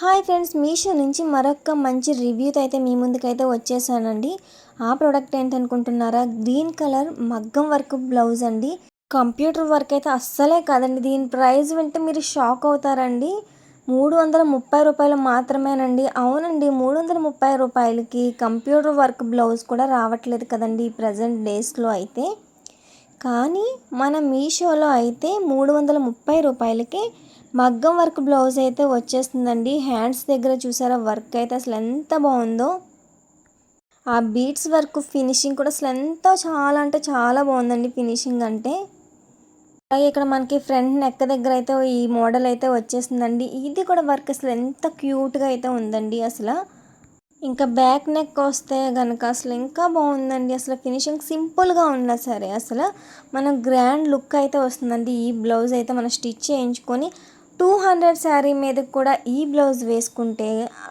Hi friends Meesho నుంచి మరొక మంచి రివ్యూతో అయితే మీ ముందుకైతే వచ్చేసానండి. ఆ ప్రోడక్ట్ ఏంటనుకుంటున్నారా? గ్రీన్ కలర్ మగ్గం వర్క్ బ్లౌజ్ అండి. కంప్యూటర్ వర్క్ అయితే అస్సలే కాదండి. దీని ప్రైస్ వింటే మీరు షాక్ అవుతారండి. మూడు వందల ముప్పై రూపాయలు మాత్రమేనండి. అవునండి మూడు వందల ముప్పై రూపాయలకి కంప్యూటర్ వర్క్ బ్లౌజ్ కూడా రావట్లేదు కదండి ప్రజెంట్ డేస్లో అయితే. కానీ మన మీషోలో అయితే మూడు వందల ముప్పై రూపాయలకి మగ్గం వర్క్ బ్లౌజ్ అయితే వచ్చేస్తుందండి. హ్యాండ్స్ దగ్గర చూసారా వర్క్ అయితే అసలు ఎంత బాగుందో. ఆ బీట్స్ వర్క్ ఫినిషింగ్ కూడా అసలు ఎంత చాలా అంటే చాలా బాగుందండి ఫినిషింగ్ అంటే. అలాగే ఇక్కడ మనకి ఫ్రంట్ నెక్ దగ్గర అయితే ఈ మోడల్ అయితే వచ్చేసిందండి ఇది కూడా వర్క్ అసలు ఎంత క్యూట్గా అయితే ఉందండి అసలు. ఇంకా బ్యాక్ నెక్ వస్తే కనుక అసలు ఇంకా బాగుందండి. అసలు ఫినిషింగ్ సింపుల్గా ఉన్నా సరే అసలు. మన గ్రాండ్ లుక్ అయితే వస్తుందండి. ఈ బ్లౌజ్ అయితే మనం స్టిచ్ చేయించుకొని టూ హండ్రెడ్ శారీ మీద కూడా ఈ బ్లౌజ్ వేసుకుంటే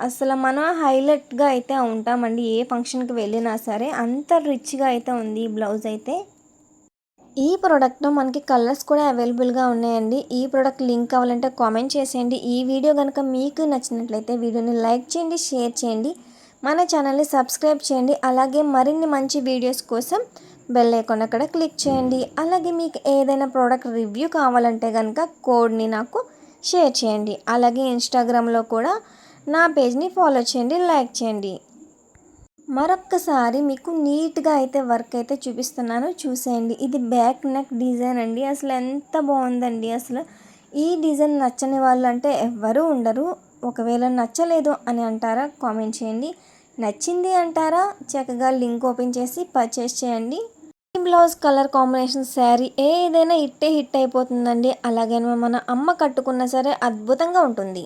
అసలు మనం హైలైట్గా అయితే ఉంటామండి ఏ ఫంక్షన్కి వెళ్ళినా సరే. అంత రిచ్గా అయితే ఉంది ఈ బ్లౌజ్ అయితే. ఈ ప్రోడక్ట్లో మనకి కలర్స్ కూడా అవైలబుల్గా ఉన్నాయండి. ఈ ప్రోడక్ట్ లింక్ కావాలంటే కామెంట్ చేసేయండి. ఈ వీడియో కనుక మీకు నచ్చినట్లయితే వీడియోని లైక్ చేయండి షేర్ చేయండి. మన ఛానల్ని సబ్స్క్రైబ్ చేయండి. అలాగే మరిన్ని మంచి వీడియోస్ కోసం బెల్ ఐకాన్ అక్కడ క్లిక్ చేయండి. అలాగే మీకు ఏదైనా ప్రోడక్ట్ రివ్యూ కావాలంటే కనుక కోడ్ని నాకు షేర్ చేయండి. అలాగే ఇన్స్టాగ్రామ్లో కూడా నా పేజ్ని ఫాలో చేయండి లైక్ చేయండి. మరొక్కసారి మీకు నీట్గా అయితే వర్క్ అయితే చూపిస్తున్నాను. చూసేయండి. ఇది బ్యాక్ నెక్ డిజైన్ అండి. అసలు ఎంత బాగుందండి. అసలు ఈ డిజైన్ నచ్చని వాళ్ళు అంటే ఎవ్వరూ ఉండరు. ఒకవేళ నచ్చలేదు అని అంటారా కామెంట్ చేయండి. నచ్చింది అంటారా చక్కగా లింక్ ఓపెన్ చేసి పర్చేస్ చేయండి. బ్లౌజ్ కలర్ కాంబినేషన్ శారీ ఏదైనా ఇట్టే హిట్ అయిపోతుందండి. అలాగే మన అమ్మ కట్టుకున్నా సరే అద్భుతంగా ఉంటుంది.